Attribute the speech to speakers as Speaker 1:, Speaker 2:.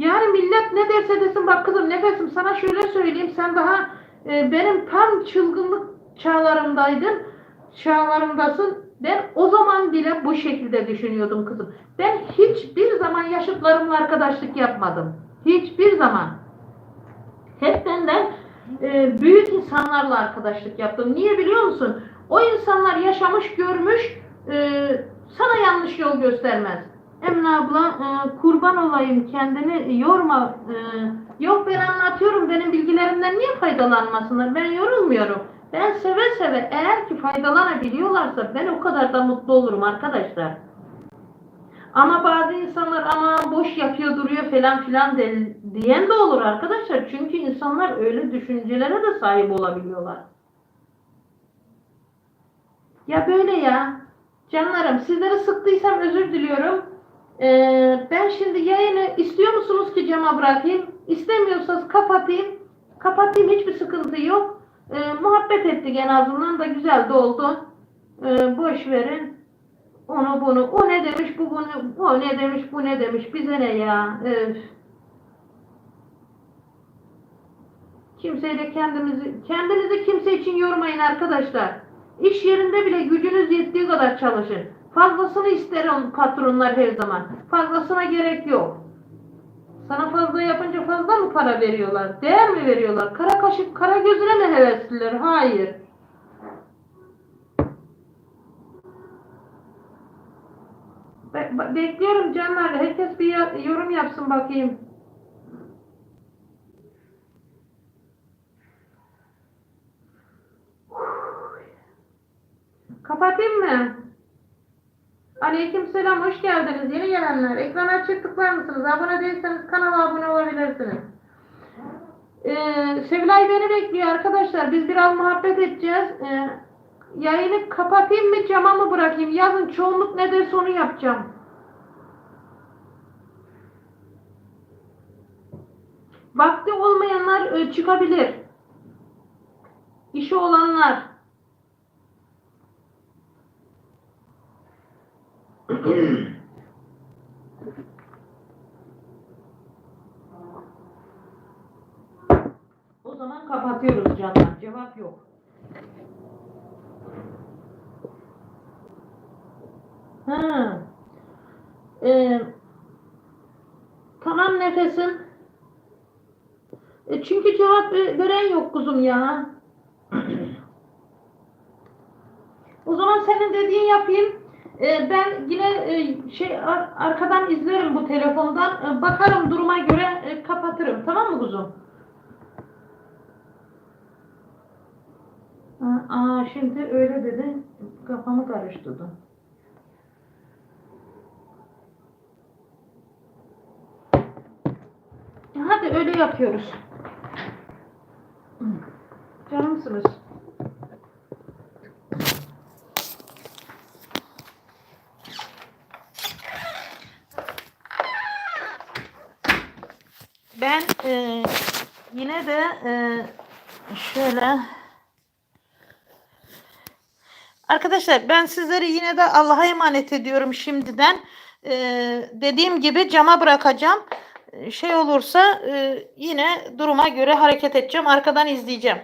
Speaker 1: Yani millet ne derse desin bak kızım nefesim sana şöyle söyleyeyim sen daha e, benim tam çılgınlık çağlarımdaydın. Çağlarımdasın. Ben o zaman bile bu şekilde düşünüyordum kızım. Ben hiçbir zaman yaşıtlarımla arkadaşlık yapmadım. Hiçbir zaman. Hep benden e, büyük insanlarla arkadaşlık yaptım. Niye biliyor musun? O insanlar yaşamış, görmüş, e, sana yanlış yol göstermez. Emine abla e, kurban olayım kendini yorma. E, yok ben anlatıyorum benim bilgilerimden niye faydalanmasınlar? Ben yorulmuyorum. Ben seve seve eğer ki faydalanabiliyorlarsa ben o kadar da mutlu olurum arkadaşlar. Ama bazı insanlar ama boş yapıyor duruyor falan filan de- diyen de olur arkadaşlar. Çünkü insanlar öyle düşüncelere de sahip olabiliyorlar. Ya böyle ya. Canlarım sizleri sıktıysam özür diliyorum. Ee, ben şimdi yayını istiyor musunuz ki cama bırakayım? İstemiyorsanız kapatayım. Kapatayım hiçbir sıkıntı yok. Ee, muhabbet ettik en azından da güzel de oldu. Ee, boş verin. Onu bunu. O ne demiş bu bunu. O ne demiş bu ne demiş. Bize ne ya. Öf. Kimseyle kendimizi kendinizi kimse için yormayın arkadaşlar. İş yerinde bile gücünüz yettiği kadar çalışın. Fazlasını ister on- patronlar her zaman. Fazlasına gerek yok. Sana fazla yapınca fazla mı para veriyorlar? Değer mi veriyorlar? Kara kaşık, kara gözüne mi hevesliler? Hayır. Be- be- bekliyorum canlar. Herkes bir yorum yapsın bakayım. Kapatayım mı? Aleyküm selam, hoş geldiniz. Yeni gelenler. Ekrana açık tıklar mısınız? Abone değilseniz kanala abone olabilirsiniz. Ee, Sevilay beni bekliyor arkadaşlar. Biz biraz muhabbet edeceğiz. Ee, yayını kapatayım mı, cama mı bırakayım? Yazın çoğunluk ne derse onu yapacağım. Vakti olmayanlar e, çıkabilir. İşi olanlar. O zaman kapatıyoruz canlar. Cevap yok. Ha. Ee, tamam nefesim. E, çünkü cevap ve- veren yok kuzum ya. o zaman senin dediğin yapayım. E, ben yine e, şey ar- arkadan izlerim bu telefondan. E, bakarım duruma göre e, kapatırım. Tamam mı kuzum? Aa şimdi öyle dedi. Kafamı karıştırdı. Hadi öyle yapıyoruz. Canımsınız. Ben e, yine de e, şöyle Arkadaşlar ben sizleri yine de Allah'a emanet ediyorum şimdiden. E, dediğim gibi cama bırakacağım. E, Şey olursa e, yine duruma göre hareket edeceğim. Arkadan izleyeceğim.